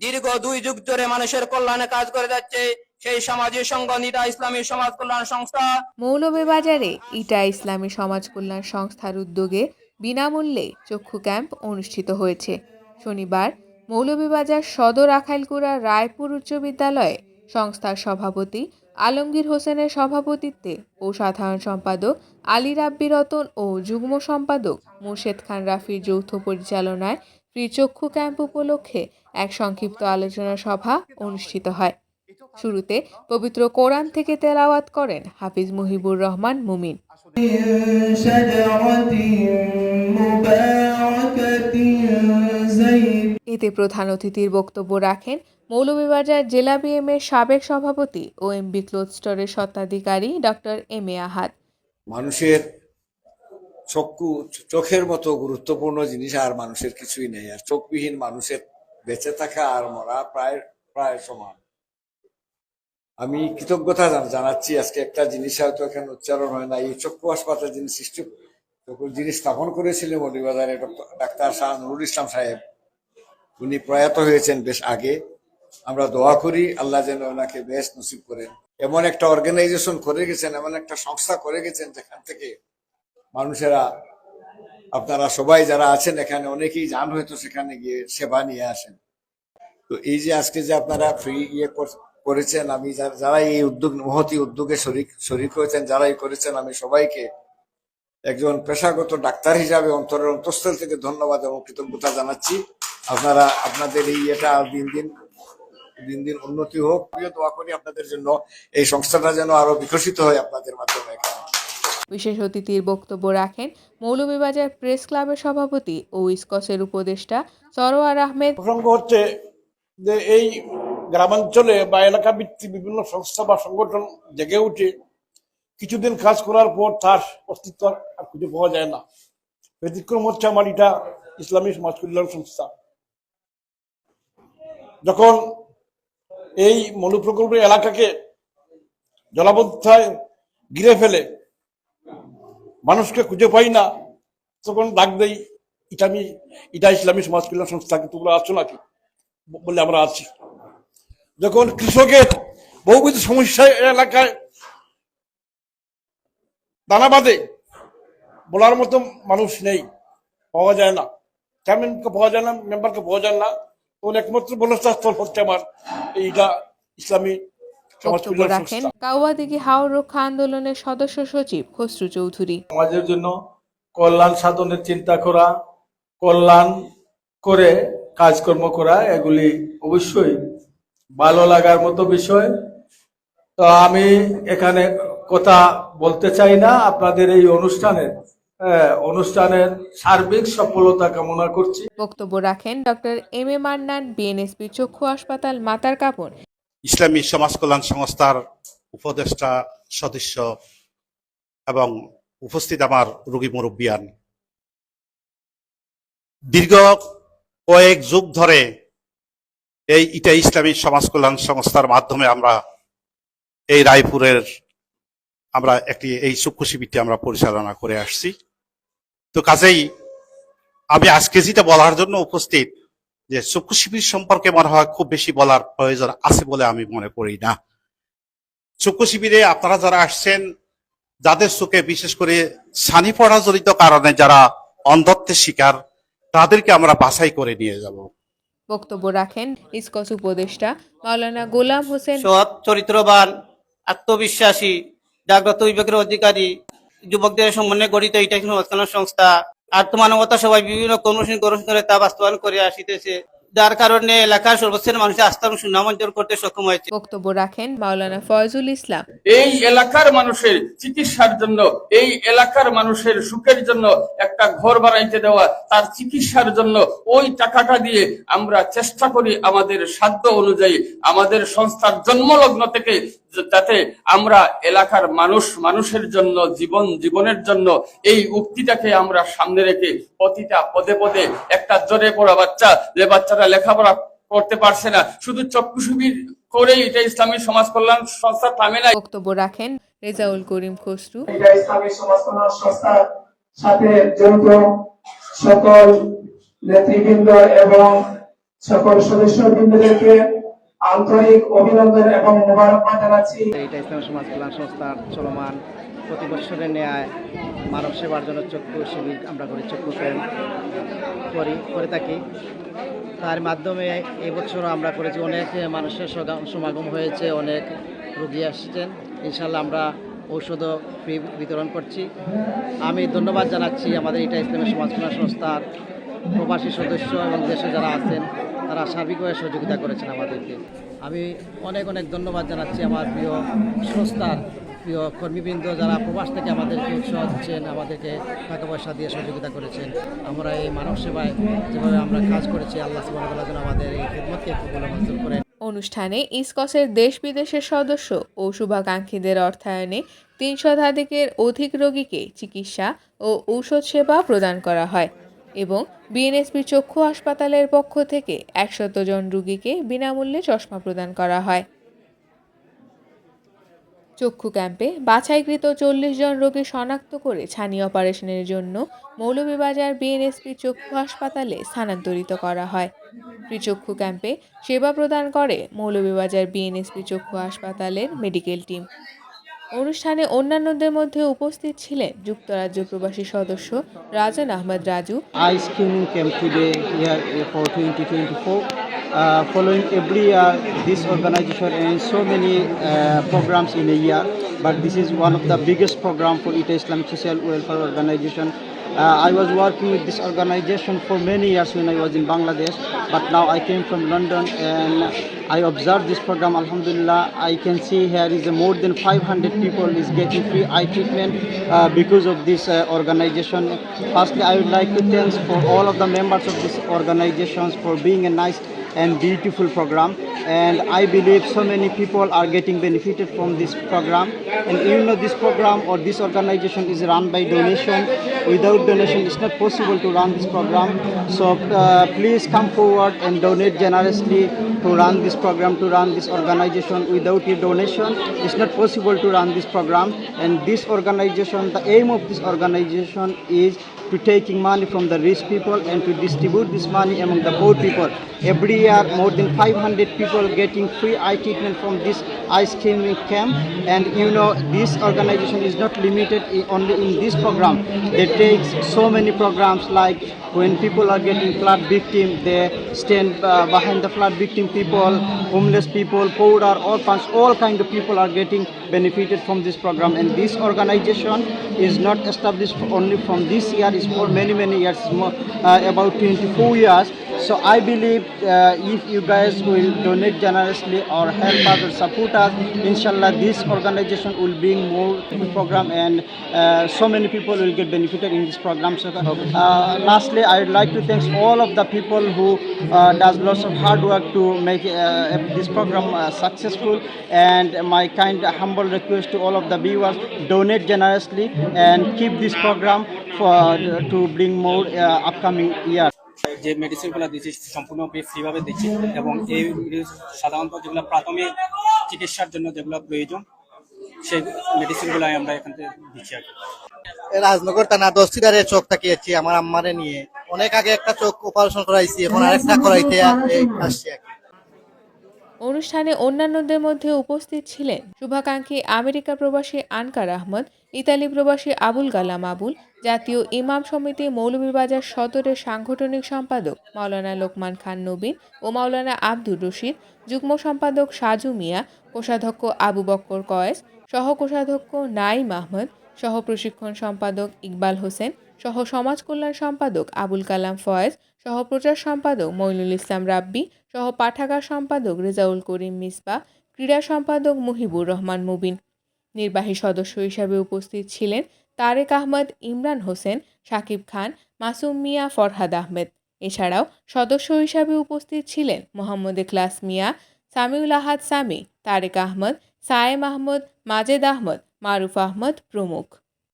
দীর্ঘ দুই যুগ ধরে মানুষের কল্যাণে কাজ করে যাচ্ছে সেই সমাজের সংগঠন ইটা ইসলামী সমাজ কল্যাণ সংস্থা। মৌলভীবাজারে ইটা ইসলামী সমাজ কল্যাণ সংস্থার উদ্যোগে বিনামূল্যে চক্ষু ক্যাম্প অনুষ্ঠিত হয়েছে। শনিবার মৌলভীবাজার সদর আখাইলকুড়া রায়পুর উচ্চ বিদ্যালয়ে সংস্থার সভাপতি আলমগীর হোসেনের সভাপতিত্বে ও সাধারণ সম্পাদক আলী রাব্বি রতন ও যুগ্ম সম্পাদক মুর্শেদ খান রাফির যৌথ পরিচালনায় ত্রিচক্ষু ক্যাম্প উপলক্ষে এক সংক্ষিপ্ত আলোচনা সভা অনুষ্ঠিত হয়। শুরুতে পবিত্র কোরআন থেকে তেলাওয়াত করেন হাফিজ মুহিবুর রহমান মুমিন। এতে প্রধান অতিথির বক্তব্য রাখেন মৌলভীবাজার জেলা বিএমের সাবেক সভাপতি ও এমবি ক্লোথ স্টোরের স্বত্বাধিকারী ডক্টর এম এ আহাদ। মানুষের চক্ষু, চোখের মতো গুরুত্বপূর্ণ জিনিস আর মানুষের কিছুই নেই। আর চোখবিহীন মানুষের বেঁচে থাকা আর মরা প্রায় প্রায় সমান। আমি কৃতজ্ঞতা জানাচ্ছি আজকে একটা জিনিস হয়তো এখানে উচ্চারণ হয় না। এই চক্ষু হাসপাতাল যিনি সৃষ্টি, যিনি স্থাপন করেছিলেন মৌলভীবাজারে, ডক্টর- ডাক্তার শাহ নুরুল ইসলাম সাহেব, উনি প্রয়াত হয়েছেন বেশ আগে। আমরা দোয়া করি আল্লাহ যেন ওনাকে বেশ নসিব করেন। এমন একটা অর্গানাইজেশন করে গেছেন, এমন একটা সংস্থা করে গেছেন যেখান থেকে মানুষেরা, আপনারা সবাই যারা আছেন এখানে অনেকেই যান হয়তো সেখানে গিয়ে সেবা নিয়ে আসেন। তো এই যে আজকে যে আপনারা ফ্রি ইয়ে কর- করেছেন, আমি যারা- এই উদ্যোগ, মহতি উদ্যোগে শরিক শরিক হয়েছেন, যারাই করেছেন, আমি সবাইকে একজন পেশাগত ডাক্তার হিসাবে অন্তরের অন্তঃস্থল থেকে ধন্যবাদ এবং কৃতজ্ঞতা জানাচ্ছি। আপনারা, আপনাদের এই এটা দিন দিন দিন দিন উন্নতি হোক। দোয়া করি আপনাদের জন্য, এই সংস্থাটা যেন আরও বিকশিত হয় আপনাদের মাধ্যমে বিশেষ অতিথির বক্তব্য রাখেন মৌলভীবাজার প্রেস ক্লাবের সভাপতি ও ইসকসের উপদেষ্টা সরোয়ার আহমেদ। প্রসঙ্গ হচ্ছে যে এই গ্রামাঞ্চলে বা এলাকা ভিত্তিক বিভিন্ন সংস্থা বা সংগঠন জেগে উঠে কিছুদিন কাজ করার পর তার অস্তিত্ব আর খুঁজে পাওয়া যায় না। ব্যতিক্রম হচ্ছে আমার এটা ইসলামী সমাজ কল্যাণ সংস্থা। যখন এই মনু প্রকল্পের এলাকাকে জলাবদ্ধায় ঘিরে ফেলে মানুষকে খুঁজে পাই না। তখন ডাক দেই আমি, এটা ইসলামী সমাজ কল্যাণ সংস্থাকে তোমরা আছো নাকি? বলে আমরা আছি। যখন কৃষকের বহুবিধ সমস্যা এলাকায় দানা বাঁধে, বলার মতো মানুষ নেই, পাওয়া যায় না। চেয়ারম্যানকে পাওয়া যায় না, মেম্বারকে পাওয়া যায় না। তখন একমাত্র বলস্থল হচ্ছে আমার, এইটা ইসলামী বক্তব্য রাখেন কাউয়াদিঘি হাওর রক্ষা আন্দোলনের সদস্য সচিব খসরু চৌধুরী। সমাজের জন্য কল্যাণ সাধনের চিন্তা করা কল্যাণ করে কাজকর্ম করা এগুলি অবশ্যই ভালো লাগার মতো বিষয়। তো আমি এখানে কথা বলতে চাই না আপনাদের এই অনুষ্ঠানের অনুষ্ঠানের সার্বিক সফলতা কামনা করছি। বক্তব্য রাখেন doctor M A Mannan BNSP চক্ষু হাসপাতাল মাতার কাপড় ইসলামী সমাজ কল্যাণ সংস্থার উপদেষ্টা সদস্য এবং উপস্থিত আমার রোগী মুরব্বিয়ান। দীর্ঘ কয়েক যুগ ধরে এই ইটা ইসলামী সমাজ কল্যাণ সংস্থার মাধ্যমে আমরা এই রায়পুরের আমরা একটি, এই চক্ষু শিবিরটি আমরা পরিচালনা করে আসছি। তো কাজেই আমি আজকে যেটা বলার জন্য উপস্থিত যে চক্ষু শিবির সম্পর্কে মনে হয় খুব বেশি বলার প্রয়োজন আছে বলে আমি মনে করি না। চক্ষু শিবিরে আপনারা যারা আসছেন যাদের চোখে বিশেষ করে ছানি পড়া জনিত কারণে যারা অন্ধত্বের শিকার তাদেরকে আমরা বাছাই করে নিয়ে যাব। বক্তব্য রাখেন ইসকস উপদেষ্টা মাওলানা গোলাম হোসেন। সৎ চরিত্রবান আত্মবিশ্বাসী জাগ্রত বিবেকের অধিকারী যুবকদের সম্মানে গঠিত এটা সমাজকল্যাণ সংস্থা আত্মমানবতা সবাই বিভিন্ন কর্মসূচি গ্রহণ করে তা বাস্তবায়ন করে আসিতেছে। যার কারণে এলাকার সর্বশ্রেণীর মানুষের আস্থা এবং সুনাম অর্জন করতে সক্ষম হয়েছে। বক্তব্য রাখেন মাওলানা ফয়জুল ইসলাম। এই এলাকার মানুষের চিকিৎসার জন্য এই এলাকার মানুষের সুখের জন্য একটা ঘর বানাইতে দেওয়া তার চিকিৎসার জন্য ওই টাকাটা দিয়ে আমরা চেষ্টা করি আমাদের সাধ্য অনুযায়ী আমাদের সংস্থার জন্মলগ্ন থেকে যাতে আমরা এলাকার মানুষ মানুষের জন্য জীবন জীবনের জন্য এই উক্তিটাকে আমরা সামনে রেখে প্রতিটা পদে পদে একটা জোরে পড়া বাচ্চা যে বাচ্চারা লেখাপড়া করতে পারছে না শুধু চক্ষু শিবির করেই এটা ইসলামী সমাজ কল্যাণ সংস্থা থামে না বক্তব্য রাখেন রেজাউল করিম খসরু। এটা ইসলামী সমাজ কল্যাণ সংস্থার সাথে জড়িত সকল নেতৃবৃন্দ এবং সকল সদস্যবৃন্দদেরকে আন্তরিক অভিনন্দন এবং মোবারকবাদ জানাচ্ছি। এইটা ইসলাম সমাজ কল্যাণ সংস্থার চলমান প্রতি বছরের ন্যায় মানব সেবার জন্য চক্ষু শিবির আমরা করি, চক্ষু ক্যাম্প করি, করে থাকি। তার মাধ্যমে এই বছরও আমরা করেছি অনেক মানুষের সমাগম হয়েছে, অনেক রুগী আসছেন। ইনশাল্লাহ আমরা ঔষধও ফ্রি বিতরণ করছি। আমি ধন্যবাদ জানাচ্ছি আমাদের এটা ইসলামী সমাজ কল্যাণ সংস্থার প্রবাসী সদস্য এবং দেশে যারা আছেন। তারা সার্বিকভাবে সহযোগিতা করেছেন আমাদেরকে। আমি অনেক অনেক ধন্যবাদ জানাচ্ছি আমার প্রিয় সংস্থার প্রিয় কর্মীবৃন্দ যারা প্রবাস থেকে আমাদেরকে উৎসাহ দিচ্ছেন, আমাদেরকে টাকা পয়সা দিয়ে সহযোগিতা করেছেন। আমরা এই মানব সেবায় যেভাবে আমরা কাজ করেছি, আল্লাহ সুবাহ আমাদের এই খেদমতকে কবুল মঞ্জুর করেন। অনুষ্ঠানে ইসকসের দেশ বিদেশের সদস্য ও শুভাকাঙ্ক্ষীদের অর্থায়নে তিন শতাধিকের অধিক রোগীকে চিকিৎসা ও ঔষধ সেবা প্রদান করা হয়। এবং বিএনএসপি চক্ষু হাসপাতালের পক্ষ থেকে একশত জন রুগীকে বিনামূল্যে চশমা প্রদান করা হয়। চক্ষু ক্যাম্পে বাছাইকৃত চল্লিশ জন রোগী শনাক্ত করে ছানি অপারেশনের জন্য মৌলভীবাজার বিএনএসপি চক্ষু হাসপাতালে স্থানান্তরিত করা হয়। ত্রিচক্ষু ক্যাম্পে সেবা প্রদান করে মৌলভীবাজার বিএনএসপি চক্ষু হাসপাতালের মেডিকেল টিম। অনুষ্ঠানে অন্যান্যদের মধ্যে উপস্থিত ছিলেন যুক্তরাজ্য প্রবাসী সদস্য রাজন Ahmad Raju eye screening camp today here uh, for 2024. Uh, following every year, this organization and so many uh, programs in but this is one of the biggest program for ITA Islamic Social Welfare Organization. Uh, I was working with this organization for many years when I was in Bangladesh, but now I came from London and I observed this program. Alhamdulillah, I can see here is more than 500 people is getting free eye treatment uh, because of this uh, organization. Firstly, I would like to thank for all of the members of this organizations for being a nice and beautiful program and I believe so many people are getting benefited from this program. And even though this program or this organization is run by donation without donation it's not possible to run this program. So uh, please come forward and donate generously to run this program to run this organization. Without your donation it's not possible to run this program. And this organization the aim of this organization is to taking money from the rich people and to distribute this money among the poor people. Every year, more than 500 people getting free eye treatment from this eye screening camp. And you know, this organization is not limited only in this program. They take so many programs like when people are getting flood victim, they stand uh, behind the flood victim people, homeless people, poor, all kinds, all kind of people are getting benefited from this program. And this organization is not established only from this year; it's for many many years, more, uh, about 24 years. So I believe uh, if you guys will donate generously or help us or support us, inshallah, this organization will bring more program and uh, so many people will get benefited in this program. So, uh, lastly, I would like to thank all of the people who uh, does lots of hard work to make uh, this program uh, successful. And my kind humble request to all of the viewers: donate generously and keep this program for to bring more uh, upcoming years. যে মেডিসিনগুলো দিচ্ছি, সম্পূর্ণ ফ্রিভাবে দিচ্ছি। এবং এই সাধারণত যেগুলো প্রাথমিক চিকিৎসার জন্য যেগুলো প্রয়োজন, সেই মেডিসিনগুলাই আমরা এখান থেকে দিচ্ছি আর রাজনগর থানা দস্তিদারের চোখ তাকিয়েছি, আমার আম্মারে নিয়ে। অনেক আগে একটা চোখ অপারেশন করাইছি, এখন আরেকটা করাইতে আসছি। অনুষ্ঠানে অন্যান্যদের মধ্যে উপস্থিত ছিলেন শুভাকাঙ্ক্ষী আমেরিকা প্রবাসী আনকার আহমদ, ইতালি প্রবাসী আবুল কালাম আবুল, জাতীয় ইমাম সমিতি মৌলভীবাজার সদরের সাংগঠনিক সম্পাদক মাওলানা লোকমান খান নবীন ও মাওলানা আব্দুর রশিদ, যুগ্ম সম্পাদক সাজু মিয়া, কোষাধ্যক্ষ আবু বক্কর কয়েস সহ কোষাধ্যক্ষ নাইম আহমদ সহ প্রশিক্ষণ সম্পাদক ইকবাল হোসেন সহ সমাজ কল্যাণ সম্পাদক আবুল কালাম ফয়েজ, সহ প্রচার সম্পাদক মইনুল ইসলাম রাব্বি, সহ পাঠাগার সম্পাদক রেজাউল করিম মিসবা, ক্রীড়া সম্পাদক মুহিবুর রহমান মুবিন। নির্বাহী সদস্য হিসাবে উপস্থিত ছিলেন তারেক আহমদ, ইমরান হোসেন সাকিব খান, মাসুম মিয়া, ফরহাদ আহমেদ। এছাড়াও সদস্য হিসাবে উপস্থিত ছিলেন মোহাম্মদ এখলাস মিয়া, সামিউল আহাদ সামি, তারেক আহমদ, সায়েম আহমদ, মাজেদ আহমদ, মারুফ আহমদ প্রমুখ।